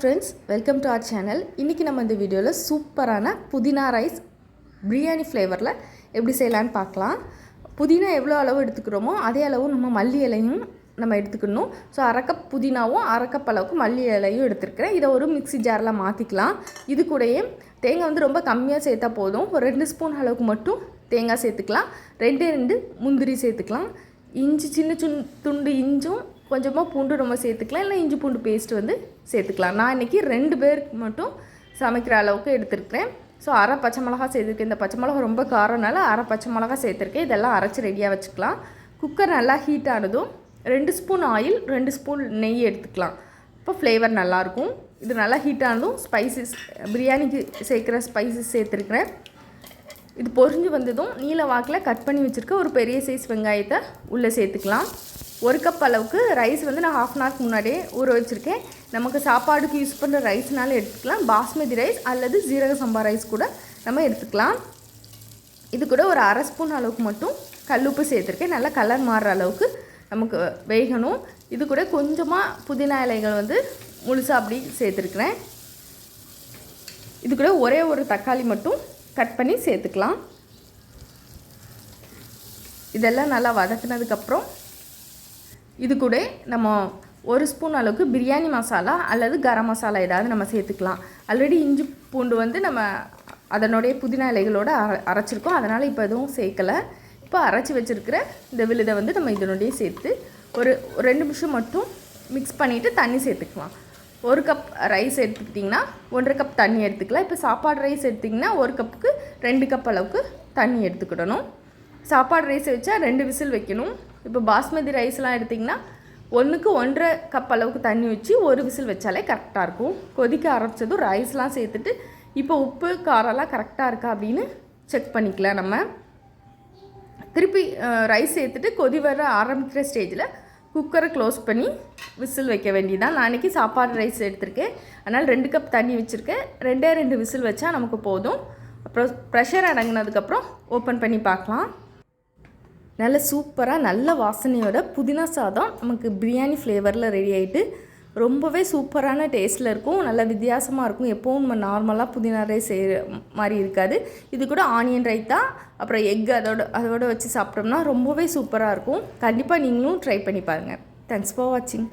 Friends welcome to our channel இன்றைக்கி நம்ம இந்த வீடியோவில் சூப்பரான புதினா ரைஸ் பிரியாணி ஃப்ளேவரில் எப்படி செய்யலான்னு பார்க்கலாம். புதினா எவ்வளோ அளவு எடுத்துக்கிறோமோ அதே அளவு நம்ம மல்லி இலையும் நம்ம எடுத்துக்கணும். ஸோ அரைக்கப் புதினாவும் அரைக்கப் அளவுக்கு மல்லி இலையும் எடுத்துருக்கிறேன். இதை ஒரு மிக்ஸி ஜாரில் மாற்றிக்கலாம் இது கூடயே தேங்காய் வந்து ரொம்ப கம்மியாக சேர்த்தா போதும். ஒரு ரெண்டு ஸ்பூன் அளவுக்கு மட்டும் தேங்காய் சேர்த்துக்கலாம். ரெண்டே ரெண்டு முந்திரி சேர்த்துக்கலாம். இஞ்சி சின்ன சுன் துண்டு இஞ்சும் கொஞ்சமாக பூண்டு நம்ம சேர்த்துக்கலாம். இல்லை இஞ்சி பூண்டு பேஸ்ட் வந்து சேர்த்துக்கலாம். நான் இன்றைக்கி ரெண்டு பேருக்கு மட்டும் சமைக்கிற அளவுக்கு எடுத்துருக்கிறேன். ஸோ அரை பச்சை மிளகா சேர்த்துருக்கேன். இந்த பச்சை மிளகா ரொம்ப காரம்னால அரை பச்சை மிளகா சேர்த்துருக்கேன். இதெல்லாம் அரைச்சி ரெடியாக வச்சுக்கலாம். குக்கர் நல்லா ஹீட் ஆனதும் ரெண்டு ஸ்பூன் ஆயில் ரெண்டு ஸ்பூன் நெய் எடுத்துக்கலாம். இப்போ ஃப்ளேவர் நல்லாயிருக்கும் இது நல்லா ஹீட் ஆனதும் ஸ்பைசஸ் பிரியாணிக்கு சேர்க்குற ஸ்பைசஸ் சேர்த்துருக்குறேன். இது பொரிஞ்சு வந்ததும் நீல வாக்கில் கட் பண்ணி வச்சுருக்க ஒரு பெரிய சைஸ் வெங்காயத்தை உள்ளே சேர்த்துக்கலாம். ஒரு கப் அளவுக்கு ரைஸ் வந்து நான் ஹாஃப் அன் ஹவர்க்கு முன்னாடியே ஊற வச்சுருக்கேன். நமக்கு சாப்பாடுக்கு யூஸ் பண்ணுற ரைஸ்னாலும் எடுத்துக்கலாம். பாஸ்மதி ரைஸ் அல்லது ஜீரக சம்பா ரைஸ் கூட நம்ம எடுத்துக்கலாம். இது கூட ஒரு அரை ஸ்பூன் அளவுக்கு மட்டும் கல்லுப்பு சேர்த்துருக்கேன். நல்லா கலர் மாறுற அளவுக்கு நமக்கு வேகணும். இது கூட கொஞ்சமாக புதினா இலைகள் வந்து முழுசாக அப்படி சேர்த்துருக்குறேன். இது கூட ஒரே ஒரு தக்காளி மட்டும் கட் பண்ணி சேர்த்துக்கலாம். இதெல்லாம் நல்லா வதக்குனதுக்கப்புறம் இது கூட நம்ம ஒரு ஸ்பூன் அளவுக்கு பிரியாணி மசாலா அல்லது கரம் மசாலா ஏதாவது நம்ம சேர்த்துக்கலாம். ஆல்ரெடி இஞ்சி பூண்டு வந்து நம்ம அதனுடைய புதினா இலைகளோடு அர அரைச்சிருக்கோம். அதனால் இப்போ எதுவும் சேர்க்கலை. இப்போ அரைச்சி வச்சுருக்கிற இந்த விழுதை வந்து நம்ம இதனுடைய சேர்த்து ஒரு ஒரு ரெண்டு நிமிஷம் மட்டும் மிக்ஸ் பண்ணிவிட்டு தண்ணி சேர்த்துக்கலாம். ஒரு கப் ரைஸ் எடுத்துக்கிட்டிங்கன்னா ஒன்றரை கப் தண்ணி எடுத்துக்கலாம். இப்போ சாப்பாடு ரைஸ் எடுத்திங்கன்னா ஒரு கப்புக்கு ரெண்டு கப் அளவுக்கு தண்ணி எடுத்துக்கிடணும். சாப்பாடு ரைஸ் வச்சா ரெண்டு விசில் வைக்கணும். இப்போ பாஸ்மதி ரைஸ்லாம் எடுத்திங்கன்னா ஒன்றுக்கு ஒன்றரை கப் அளவுக்கு தண்ணி வச்சு ஒரு விசில் வச்சாலே கரெக்டாக இருக்கும். கொதிக்க ஆரம்பித்ததும் ரைஸ்லாம் சேர்த்துட்டு இப்போ உப்பு காரம்லாம் கரெக்டாக இருக்கா அப்படின்னு செக் பண்ணிக்கலாம் நம்ம. திருப்பி ரைஸ் சேர்த்துட்டு கொதி வர ஆரம்பிக்கிற ஸ்டேஜில் குக்கரை க்ளோஸ் பண்ணி விசில் வைக்க வேண்டியதான் நான் அன்றைக்கி சாப்பாடு ரைஸ் எடுத்திருக்கேன். அதனால் ரெண்டு கப் தண்ணி வச்சுருக்கேன். ரெண்டே ரெண்டு விசில் வச்சா நமக்கு போதும். அப்புறம் ப்ரெஷர் அடங்கினதுக்கப்புறம் ஓப்பன் பண்ணி பார்க்கலாம். நல்ல சூப்பராக நல்ல வாசனையோட புதினா சாதம் நமக்கு பிரியாணி ஃப்ளேவரில் ரெடி ஆகிட்டு ரொம்பவே சூப்பரான டேஸ்ட்டில் இருக்கும். நல்லா வித்தியாசமாக இருக்கும். எப்போவும் நம்ம நார்மலாக புதினா ரைஸ் செய்கிற மாதிரி இருக்காது. இது கூட ஆனியன் ரைத்தா அப்புறம் எக் அதோட அதோட வச்சு சாப்பிட்டோம்னா ரொம்பவே சூப்பராக இருக்கும். கண்டிப்பாக நீங்களும் ட்ரை பண்ணி பாருங்கள் தேங்க்ஸ் ஃபார் வாட்சிங்